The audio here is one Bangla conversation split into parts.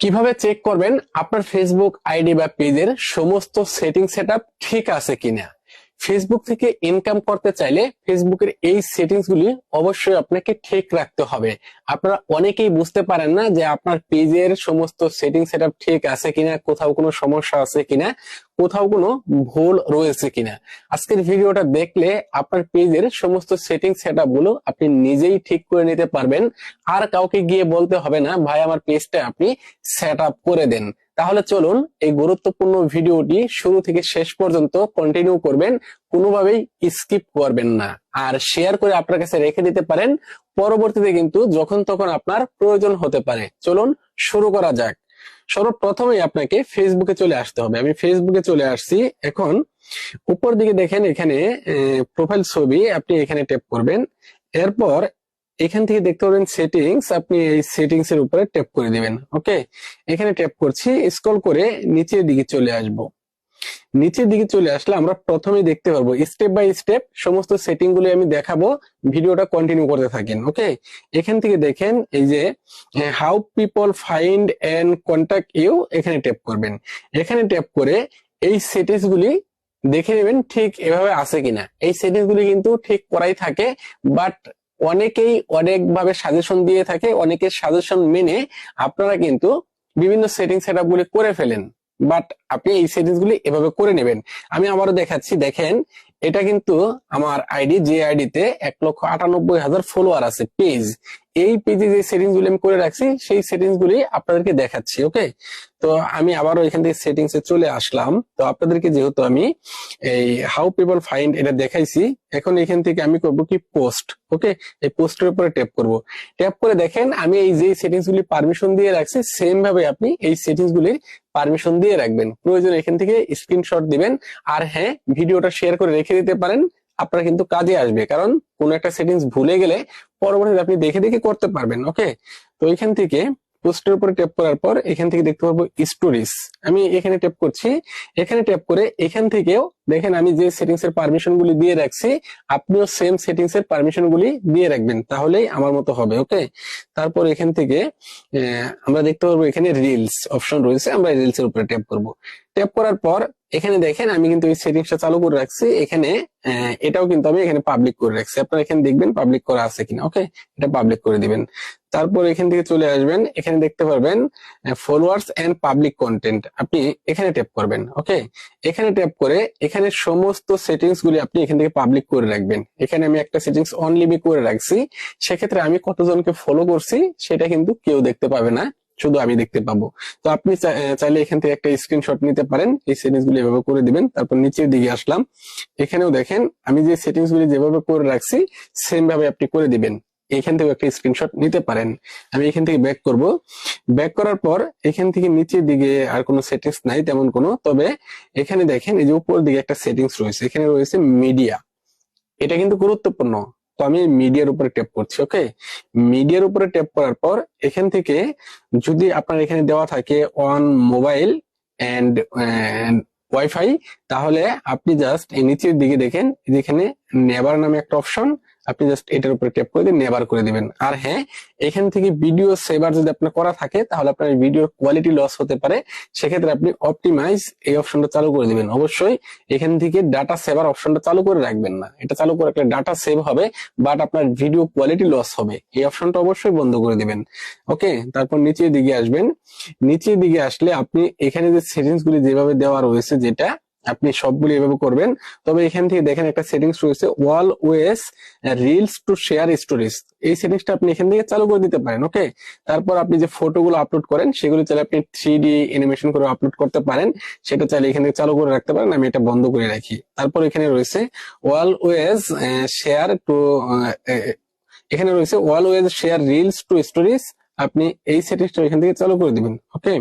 কীভাবে চেক করবেন? আপনার ফেসবুক আইডি বা পেজের সমস্ত সেটিং সেট ঠিক আছে কিনা? ফেসবুক থেকে ইনকাম করতে চাইলে ফেসবুকের এই সেটিংস গুলি অবশ্যই আপনাকে ঠিক রাখতে হবে। আপনারা অনেকেই বুঝতে পারেন না যে আপনার পেজের সমস্ত সেটিং সেটআপ ঠিক আছে কিনা, কোথাও কোনো সমস্যা আছে কিনা, কোথাও কোনো ভুল রয়েছে কিনা। আজকের ভিডিওটা দেখলে আপনার পেজের সমস্ত সেটিং সেটআপগুলো আপনি নিজেই ঠিক করে নিতে পারবেন। আর কাউকে গিয়ে বলতে হবে না, ভাই, আমার পেজটা আপনি সেট করে দেন। তাহলে চলুন এই গুরুত্বপূর্ণ ভিডিওটি শুরু থেকে শেষ পর্যন্ত কন্টিনিউ করবেন, কোনোভাবেই স্কিপ করবেন না। আর শেয়ার করে আপনার কাছে রেখে দিতে পারেন, পরবর্তীতে কিন্তু যখন তখন আপনার প্রয়োজন হতে পারে। চলুন শুরু করা যাক। সর্বপ্রথমেই আপনাকে ফেসবুকে চলে আসতে হবে। আমি ফেসবুকে চলে আসছি। এখন উপর দিকে দেখেন এখানে প্রোফাইল ছবি আপনি এখানে ট্যাপ করবেন। এরপর এখান থেকে দেখতে পাবেন সেটিংস আপনি এই সেটিংস এর উপরে ট্যাপ করে দিবেন ওকে এখানে ট্যাপ করছি স্ক্রল করে নিচের দিকে চলে আসব। নিচের দিকে চলে আসলে আমরা প্রথমেই দেখতে পারব স্টেপ বাই স্টেপ সমস্ত সেটিংগুলো আমি দেখাবো, ভিডিওটা কন্টিনিউ করতে থাকেন ওকে এখান থেকে দেখেন এই যে how people find and contact you এখানে ট্যাপ করবেন। এখানে ট্যাপ করে এই সেটিংস গুলি দেখে নেবেন ঠিক এভাবে আছে কিনা। এই সেটিংস গুলি কিন্তু ঠিক করাই থাকে বাট অনেকেই অনেকভাবে সাজেশন দিয়ে থাকে, অনেকের সাজেশন মেনে আপনারা কিন্তু বিভিন্ন সেটিং সেট করে ফেলেন। বাট আপনি এই সেটিংস গুলি এভাবে করে নেবেন। আমি আবারও দেখাচ্ছি, দেখেন এটা কিন্তু আমার আইডি যে আইডিতে এক লক্ষ আটানব্বই হাজার ফলোয়ার আছে পেজ এই পেজে যে সেটিংস গুলি আমি করে রাখছি, সেই সেটিংস গুলি আপনাদেরকে দেখাচ্ছি ওকে তো আমি আবারও এখান থেকে সেটিংস এ চলে আসলাম। তো আপনাদেরকে যেহেতু আমি এই হাউ পিপল ফাইন্ড এটা দেখাইছি, এখন এখান থেকে আমি করব কি পোস্ট ওকে এই পোস্টের উপরে ট্যাপ করব। ট্যাপ করে দেখেন, আমি এই যে সেটিংস গুলি পারমিশন দিয়ে রাখছি সেম ভাবে আপনি এই সেটিংস গুলির পারমিশন দিয়ে রাখবেন। প্রয়োজন এখান থেকে স্ক্রিনশট দিবেন, আর হ্যাঁ ভিডিওটা শেয়ার করে রেখে দিতে পারেন, আপনার কিন্তু কাজে আসবে। কারণ কোনো একটা সেটিংস ভুলে গেলে পরবর্তীতে আপনি দেখে দেখে করতে পারবেন ওকে তো এখান থেকে পোস্টের উপরে ট্যাপ করার পর এখান থেকে দেখতে পাবো স্টোরিজ আমি এখানে ট্যাপ করছি। এখানে ট্যাপ করে এখান থেকেও দেখেন, আমি যে সেটিংস এর পারমিশন গুলি দিয়ে রাখছি, আপনিও সেম সেটিংস এর পারমিশন গুলি দিয়ে রাখবেন। তাহলেই আমার মতো হবে ওকে তারপর এখান থেকে আমরা দেখতে পারব এখানে রিলস অপশন রয়েছে, আমরা রিলস এর উপরে ট্যাপ করব। ট্যাপ করার পর, এখানে দেখেন, আমি কিন্তু এই সেটিংসটা চালু করে রাখছি। এখানে এটাও কিন্তু আমি এখানে পাবলিক করে রাখছি। আপনারা এখানে দেখবেন পাবলিক করা আছে কিনা ওকে এটা পাবলিক করে দিবেন। তারপর এখান থেকে চলে আসবেন, এখানে দেখতে পারবেন ফলোয়ার্স এন্ড পাবলিক কন্টেন্ট আপনি এখানে ট্যাপ করবেন ওকে এখানে ট্যাপ করে, এখানে সমস্ত সেটিংস গুলি আপনি এখান থেকে পাবলিক করে রাখবেন। এখানে আমি একটা সেটিংস অন লিমি করে রাখছি। সেক্ষেত্রে আমি কতজনকে ফলো করছি, সেটা কিন্তু কেউ দেখতে পাবে না, শুধু আমি দেখতে পাবো। তো আপনি চাইলে এখান থেকে একটা স্ক্রিনশট নিতে পারেন, এই সেটিংস গুলি এভাবে করে দিবেন, তারপর নিচের দিকে আসলাম। এখানেও দেখেন, আমি যে সেটিংস গুলি যেভাবে করে রাখছি সেম ভাবে আপনি করে দিবেন। এখান থেকে একটা স্ক্রিনশট নিতে পারেন। আমি এখান থেকে ব্যাক করব। ব্যাক করার পর এখান থেকে নিচের দিকে আর কোনো সেটিংস নাই তেমন কোনো। তবে এখানে দেখেন, এই যে উপর দিকে একটা সেটিংস রয়েছে। এখানে রয়েছে মিডিয়া এটা কিন্তু গুরুত্বপূর্ণ। তো আমি মিডিয়ার উপরে ট্যাপ করছি ওকে মিডিয়ার উপরে ট্যাপ করার পর এখান থেকে যদি আপনার এখানে দেওয়া থাকে অন মোবাইল এন্ড ওয়াইফাই তাহলে আপনি জাস্ট এই নিচের দিকে দেখেন, যেখানে নেবার নামে একটা অপশন আপনি জাস্ট এটার উপরে ট্যাপ করে দিয়ে নেবার করে দিবেন। আর হ্যাঁ এখান থেকে ভিডিও সেভার যদি আপনার করা থাকে, তাহলে আপনার ভিডিওর কোয়ালিটি লস হতে পারে। সেক্ষেত্রে আপনি অপটিমাইজ এই অপশনটা চালু করে দিবেন। অবশ্যই এখান থেকে ডাটা সেভার অপশনটা চালু করে রাখবেন না। এটা চালু করে রাখলে ডাটা সেভ হবে বাট আপনার ভিডিও কোয়ালিটি লস হবে। এই অপশনটা অবশ্যই বন্ধ করে দিবেন। ওকে, তারপর নিচের দিকে আসবেন। নিচের দিকে আসলে আপনি এখানে যে সেটিংস গুলি যেভাবে দেওয়া রয়েছে, যেটা আপনি সবগুলি এভাবে করবেন। তবে এখান থেকে দেখেন একটা সেটিংস রয়েছে always reels to share stories এই সেটিংসটা আপনি এখান থেকে চালু করে দিতে পারেন ওকে তারপর আপনি যে ফটোগুলো আপলোড করেন, সেগুলো চাইলে আপনি থ্রি ডি অ্যানিমেশন করে আপলোড করতে পারেন। সেটা চাইলে এখান থেকে চালু করে রাখতে পারেন, আমি এটা বন্ধ করে রাখি। তারপর এখানে রয়েছে ওয়াল ওয়েজ শেয়ার টু এখানে রয়েছে always share reels to stories আপনি এই সেটিংসটা এখান থেকে চালু করে দিবেন ওকে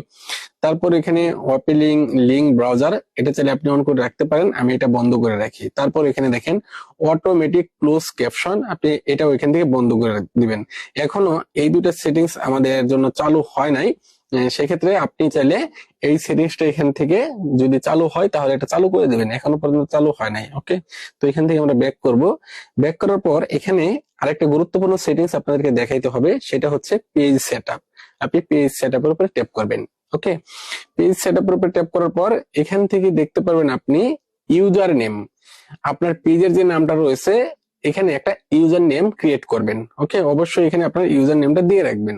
তারপর এখানে ওয়াপিলিং লিঙ্ক ব্রাউজার এটা চাইলে আপনি অন করে রাখতে পারেন, আমি এটা বন্ধ করে রাখি। তারপর এখানে দেখেন অটোমেটিক ক্লোজ ক্যাপশন আপনি এটাও এখান থেকে বন্ধ করে দিবেন। এখনও এই দুটা সেটিংস আমাদের জন্য চালু হয় নাই। সেক্ষেত্রে আপনি চাইলে এই সেটিংসটা এখান থেকে যদি চালু হয়, তাহলে এটা চালু করে দেবেন। এখনও পর্যন্ত চালু হয় নাই ওকে তো এখান থেকে আমরা ব্যাক করব। ব্যাক করার পর এখানে আরেকটা গুরুত্বপূর্ণ সেটিংস আপনাদেরকে দেখাইতে হবে, সেটা হচ্ছে পেজ সেট আপনি পেজ সেট আপের উপরে ট্যাপ করবেন। Okay page setup tap করার পর এখান থেকে দেখতে পারবেন আপনি ইউজার নেম আপনার পেজের যে নামটা রয়েছে, এখানে একটা ইউজার নেম ক্রিয়েট করবেন। ওকে অবশ্যই এখানে আপনার ইউজার নেমটা দিয়ে রাখবেন।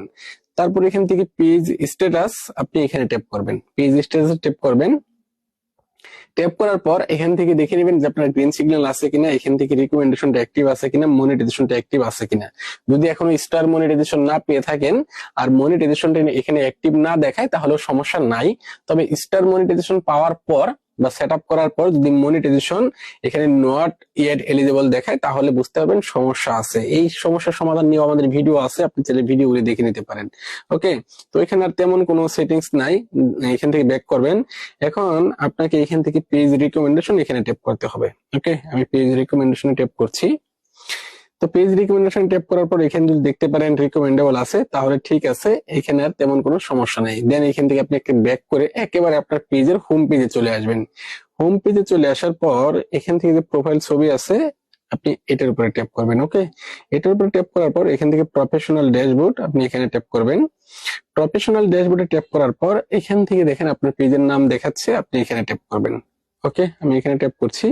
তারপর এখান থেকে পেজ স্ট্যাটাস আপনি এখানে ট্যাপ করবেন। পেজ স্ট্যাটাস ট্যাপ করবেন। ট্যাপ করার পর এখান থেকে দেখে নেবেন যে আপনার গ্রিন সিগন্যাল আছে কিনা, এখান থেকে রিকমেন্ডেশনটা অ্যাক্টিভ আছে কিনা মনিটাইজেশনটা অ্যাক্টিভ আছে কিনা। যদি এখনও স্টার মনিটাইজেশন না পেয়ে থাকেন আর মনিটাইজেশনটা এখানে অ্যাক্টিভ না দেখায় তাহলে সমস্যা নাই। তবে স্টার মনিটাইজেশন পাওয়ার পর বা সেট করার পর যদি মনিটাইজেশন এখানে নট ইয়েট এলিজিবল দেখায়, তাহলে বুঝতে পারবেন সমস্যা আছে। এই সমস্যার সমাধান নিয়ে আমাদের ভিডিও আছে, আপনি চাইলে ভিডিওগুলি দেখে নিতে পারেন। ওকে তো এখানে আর তেমন কোনো সেটিংস নাই, এখান থেকে ব্যাক করবেন। এখন আপনাকে এখান থেকে পেজ রিকমেন্ডেশন এখানে ট্যাপ করতে হবে। ওকে আমি পেজ রিকমেন্ডেশন ট্যাপ করছি। তো পেজ রিকমেন্ডেশন ট্যাপ করার পর এখানে যদি দেখতে পারেন রিকমেন্ডেবল আছে, তাহলে ঠিক আছে, এখানে আর তেমন কোনো সমস্যা নেই। দেন এখান থেকে আপনি একটা ব্যাক করে একেবারে আপনার পেজের হোম পেজে চলে আসবেন। হোম পেজে চলে আসার পর এখান থেকে যে প্রোফাইল ছবি আছে, আপনি এটার উপরে ট্যাপ করবেন ওকে এটার উপরে ট্যাপ করার পর এখান থেকে প্রফেশনাল ড্যাশবোর্ড আপনি এখানে ট্যাপ করবেন। প্রফেশনাল ড্যাশবোর্ডে ট্যাপ করার পর এখান থেকে দেখেন আপনার পেজের নাম দেখাচ্ছে, আপনি এখানে ট্যাপ করবেন। ওকে আমি এখানে ট্যাপ করছি।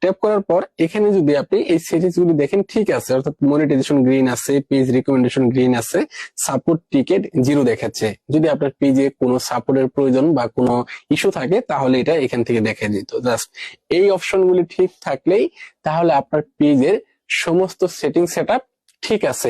ট্যাপ করার পর এখানে যদি আপনি এই সেটিংস গুলি দেখেন, ঠিক আছে, অর্থাৎ মনিটাইজেশন গ্রিন আছে পেজ রিকমেন্ডেশন গ্রিন আছে সাপোর্ট টিকেট জিরো দেখাচ্ছে। যদি আপনার পেজে কোনো সাপোর্টের প্রয়োজন বা কোনো ইস্যু থাকে, তাহলে এটা এখান থেকে দেখা যেত জাস্ট এই অপশনগুলি ঠিক থাকলেই তাহলে আপনার পেজের সমস্ত সেটিং সেটআপ ঠিক আছে।